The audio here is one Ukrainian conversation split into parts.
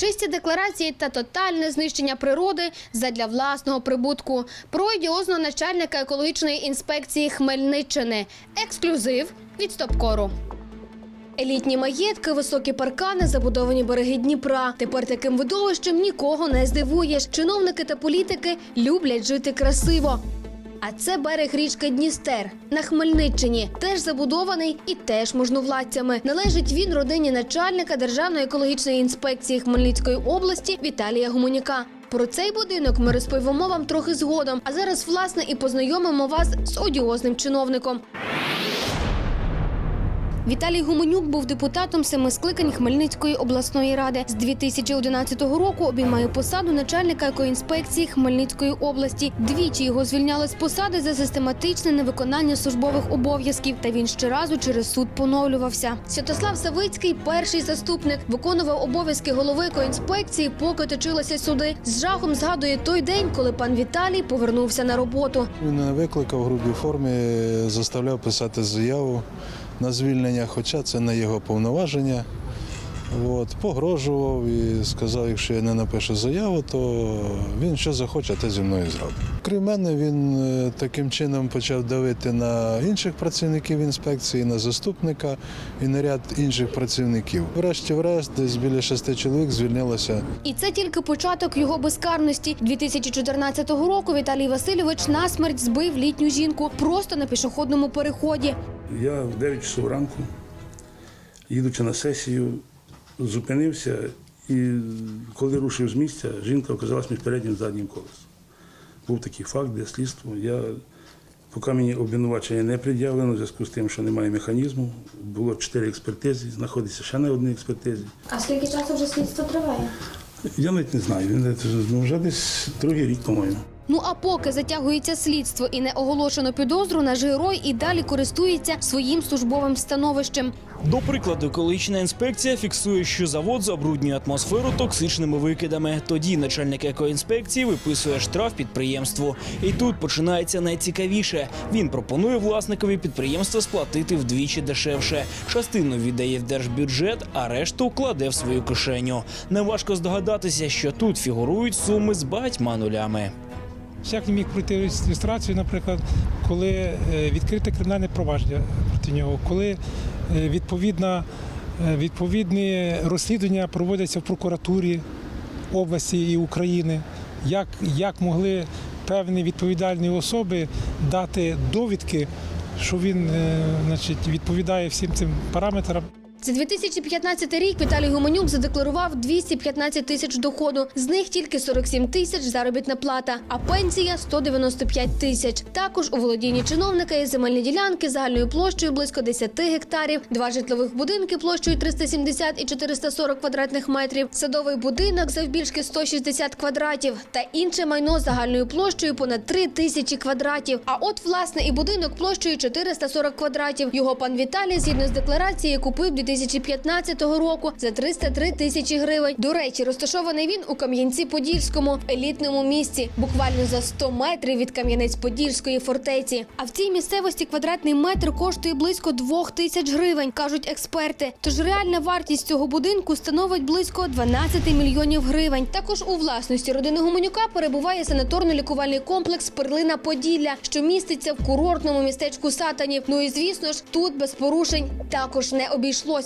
Чисті декларації та тотальне знищення природи задля власного прибутку. Про одіозного начальника екологічної інспекції Хмельниччини. Ексклюзив від Стопкору. Елітні маєтки, високі паркани, забудовані береги Дніпра. Тепер таким видовищем нікого не здивуєш. Чиновники та політики люблять жити красиво. А це берег річки Дністер на Хмельниччині, теж забудований і теж можновладцями. Належить він родині начальника Державної екологічної інспекції Хмельницької області Віталія Гуменюка. Про цей будинок ми розповімо вам трохи згодом. А зараз, власне, і познайомимо вас з одіозним чиновником. Віталій Гуменюк був депутатом семи скликань Хмельницької обласної ради. З 2011 року обіймає посаду начальника екоінспекції Хмельницької області. Двічі його звільняли з посади за систематичне невиконання службових обов'язків. Та він щоразу через суд поновлювався. Святослав Савицький, перший заступник, виконував обов'язки голови екоінспекції, поки точилися суди. З жахом згадує той день, коли пан Віталій повернувся на роботу. Він викликав в грубій формі, заставляв писати заяву на звільнення, хоча це не його повноваження. От, погрожував і сказав, якщо я не напишу заяву, то він що захоче, те зі мною зробить. Крім мене, він е, таким чином почав давити на інших працівників інспекції, на заступника і на ряд інших працівників. Врешті-врешт, десь біля шести чоловік звільнилося І це тільки початок його безкарності. 2014 року Віталій Васильович насмерть збив літню жінку просто на пішохідному переході. Я в 9 часов ранку, їдучи на сесію, зупинився і коли рушив з місця, жінка оказалась між переднім і заднім колесом. Був такий факт, де слідство. Я, поки мені обвинувачення не пред'явлено, в зв'язку з тим, що немає механізму, було чотири експертизи, знаходиться ще на одній експертизі. А скільки часу вже слідство триває? Я навіть не знаю, ну, вже десь другий рік, по-моєму. Ну а поки затягується слідство і не оголошено підозру, наш герой і далі користується своїм службовим становищем. До прикладу, екологічна інспекція фіксує, що завод забруднює атмосферу токсичними викидами. Тоді начальник екоінспекції виписує штраф підприємству. І тут починається найцікавіше. Він пропонує власникові підприємства сплатити вдвічі дешевше. Частину віддає в держбюджет, а решту кладе в свою кишеню. Неважко здогадатися, що тут фігурують суми з багатьма нулями. Як він міг пройти ілюстрацію, наприклад, коли е, відкрите кримінальне провадження проти нього, коли е, відповідна, е, відповідні розслідування проводяться в прокуратурі області і України, як, як могли певні відповідальні особи дати довідки, що він значить, відповідає всім цим параметрам. За 2015 рік Віталій Гуменюк задекларував 215 тисяч доходу. З них тільки 47 тисяч заробітна плата, а пенсія 195 тисяч. Також у володінні чиновника є земельні ділянки загальною площею близько 10 гектарів, два житлових будинки площею 370 і 440 квадратних метрів, садовий будинок завбільшки 160 квадратів та інше майно загальною площею понад 3 тисячі квадратів. А от власне і будинок площею 440 квадратів. Його пан Віталій, згідно з декларацією, купив 2015 року за 303 тисячі гривень. До речі, розташований він у Кам'янці-Подільському елітному місці, буквально за 100 метрів від Кам'янець-Подільської фортеці. А в цій місцевості квадратний метр коштує близько 2 тисяч гривень, кажуть експерти. Тож реальна вартість цього будинку становить близько 12 мільйонів гривень. Також у власності родини Гуменюка перебуває санаторно-лікувальний комплекс Перлина Поділля, що міститься в курортному містечку Сатанів. Ну і звісно ж, тут без порушень також не обійшлося.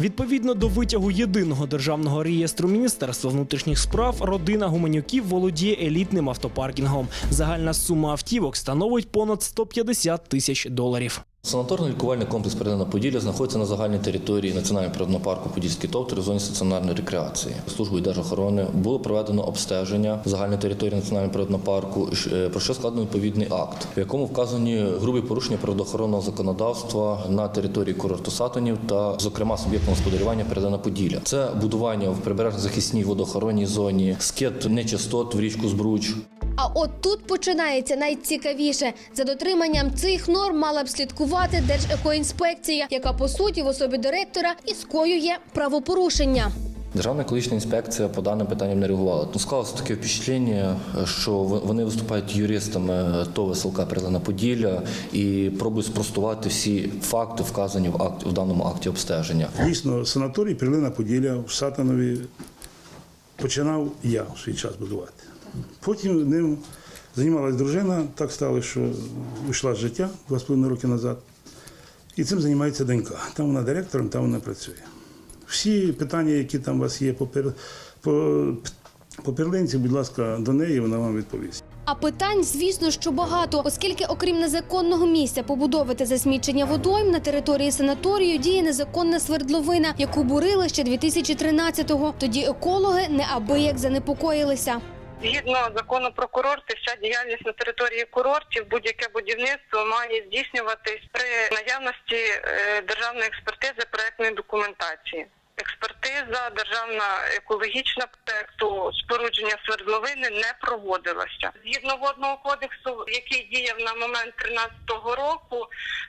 Відповідно до витягу єдиного державного реєстру Міністерства внутрішніх справ, родина гуменюків володіє елітним автопаркінгом. Загальна сума автівок становить понад 150 тисяч доларів. Санаторно-лікувальний комплекс Передана Поділля знаходиться на загальній території Національного природного парку Подільський товтер у зоні стаціонарної рекреації. Службою держохорони було проведено обстеження загальної території Національного природного парку, е, про що складено відповідний акт, в якому вказані грубі порушення природоохоронного законодавства на території курорту Сатанів та, зокрема, суб'єктом господарювання Передана Поділля. Це будування в прибережно-захисній водоохоронній зоні, скид нечистот в річку Збруч. А от тут починається найцікавіше. За дотриманням цих норм мала б слідкувати Держекоінспекція, яка по суті в особі директора і скоює правопорушення. Державна екологічна інспекція по даним питанням не реагувала. Ну, склалося таке впечатлення, що в- вони виступають юристами ТОВ СЛК Прилина Поділля і пробують спростувати всі факти, вказані в акті в даному акті обстеження. Дійсно, санаторій Прилина Поділля в Сатанові починав я в свій час будувати. Потім ним займалась дружина, так стало, що вийшла з життя два з половиною роки назад. І цим займається донька. Там вона директором, там вона працює. Всі питання, які там у вас є по, по... по перлинці, будь ласка, до неї вона вам відповість. А питань, звісно, що багато, оскільки, окрім незаконного місця побудови та засмічення водойм на території санаторію діє незаконна свердловина, яку бурили ще 2013-го. Тоді екологи неабияк занепокоїлися. Згідно закону про курорти, вся діяльність на території курортів, будь-яке будівництво має здійснюватись при наявності е, державної експертизи проектної документації. Експертиза державна екологічна проекту спорудження свердловини не проводилася. Згідно водного кодексу, який діяв на момент 13-го року,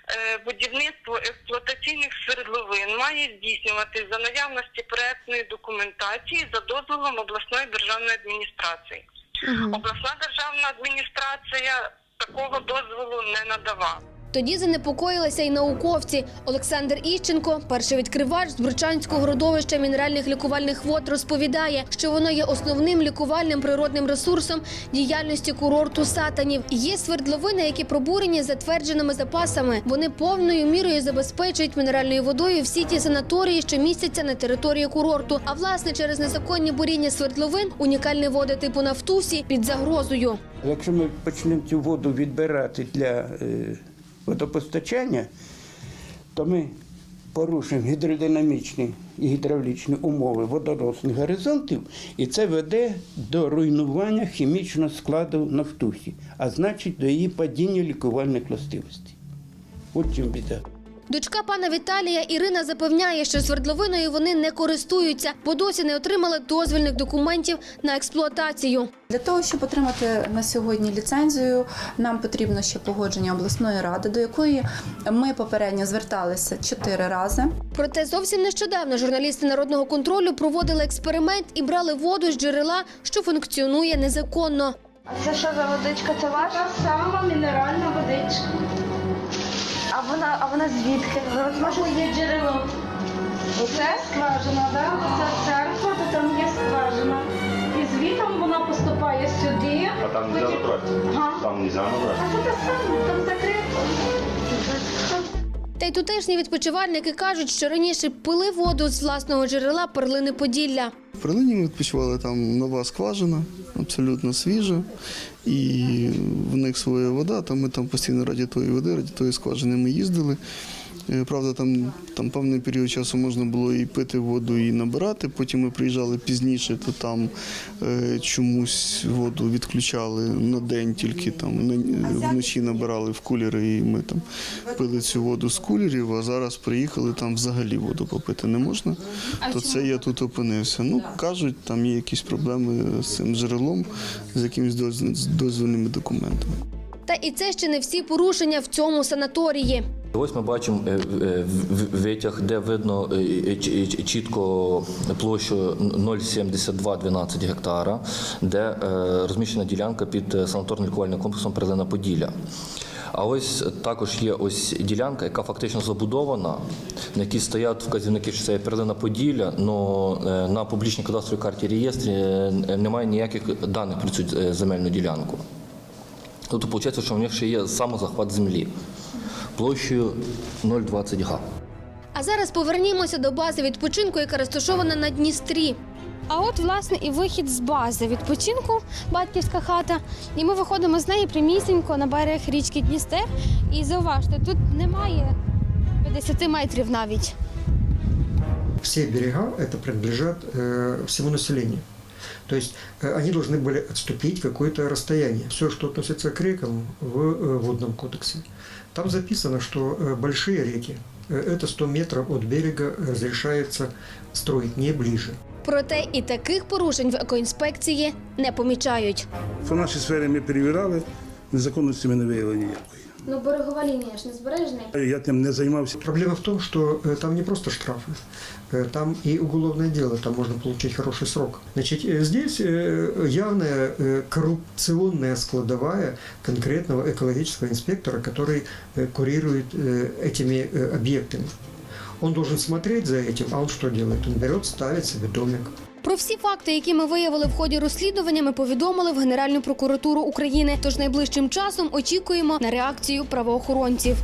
е, будівництво експлуатаційних свердловин має здійснюватись за наявності проектної документації за дозволом обласної державної адміністрації. Обласна державна адміністрація такого дозволу не надавала. Тоді занепокоїлися й науковці. Олександр Іщенко, перший відкривач з Бручанського родовища мінеральних лікувальних вод, розповідає, що воно є основним лікувальним природним ресурсом діяльності курорту сатанів. Є свердловини, які пробурені затвердженими запасами. Вони повною мірою забезпечують мінеральною водою всі ті санаторії, що містяться на території курорту. А власне через незаконні буріння свердловин унікальні води типу Нафтусі під загрозою. Якщо ми почнемо цю воду відбирати для е, водопостачання, то ми порушимо гідродинамічні і гідравлічні умови водоросних горизонтів, і це веде до руйнування хімічного складу нафтухи, а значить до її падіння лікувальних властивостей. От чим біда. Дочка пана Віталія Ірина запевняє, що свердловиною вони не користуються, бо досі не отримали дозвільних документів на експлуатацію. Для того, щоб отримати на сьогодні ліцензію, нам потрібно ще погодження обласної ради, до якої ми попередньо зверталися чотири рази. Проте зовсім нещодавно журналісти народного контролю проводили експеримент і брали воду з джерела, що функціонує незаконно. А це що за водичка? Це ваша? Сама мінеральна водичка. А вона, а вона звідки? Може є джерело. Оце скважина, да? Оце церква, то там є скважина. І звітом вона поступає сюди. А там нельзя Потім- набрать? Ага. Там нельзя набрать? А це те саме, там закрито. Та й тутешні відпочивальники кажуть, що раніше пили воду з власного джерела перлини Поділля. В перлині ми відпочивали там нова скважина, абсолютно свіжа, і в них своя вода. Там ми там постійно раді тої води, раді тої скважини ми їздили. Е, Правда, там, там певний період часу можна було і пити воду, і набирати. Потім ми приїжджали пізніше, то там е, чомусь воду відключали на день, тільки там на- вночі набирали в кулери, і ми там пили цю воду з кулерів. А зараз приїхали, там взагалі воду попити не можна. То це я тут опинився. Ну кажуть, там є якісь проблеми з цим джерелом, з якимись доз- дозвільними документами. Та і це ще не всі порушення в цьому санаторії. Ось ми бачимо е, е, витяг, де видно е, чітко площу 0,7212 гектара, де розміщена ділянка під санаторно-лікувальним комплексом Прилина Поділля. А ось також є ось ділянка, яка фактично забудована, на якій стоять вказівники, що це Перлина Поділля, але на публічній кадастровій карті реєстрі немає ніяких даних про цю земельну ділянку. Тобто виходить, що в них ще є самозахват землі площею 0,20 га. А зараз повернімося до бази відпочинку, яка розташована на Дністрі. А от, власне, і вихід з бази відпочинку, батьківська хата. І ми виходимо з неї прямісінько на берег річки Дністер. І зауважте, тут немає 50 метрів навіть. все берега это принадлежат э, всему населению. То есть э, они должны были отступить какое-то расстояние. Все, что относится к рекам в э, водном кодексе. Там записано, что э, большие реки, э, это 100 метров от берега разрешается строить не ближе. Проте і таких порушень в екоінспекції не помічають. По нашій сфері ми перевіряли, незаконності ми не виявили ніякої. Ну берегова лінія ж не збережна. Я тим не займався. Проблема в том, что э, там не просто штрафы, э, там и уголовное дело, там можно получить хороший срок. Значит, э, здесь э, явная э, коррупционная складовая конкретного экологического инспектора, который э, курирует э, этими э, объектами. Он должен смотреть за этим, а он что делает? Он берет, ставит себе домик. Про всі факти, які ми виявили в ході розслідування, ми повідомили в Генеральну прокуратуру України. Тож найближчим часом очікуємо на реакцію правоохоронців.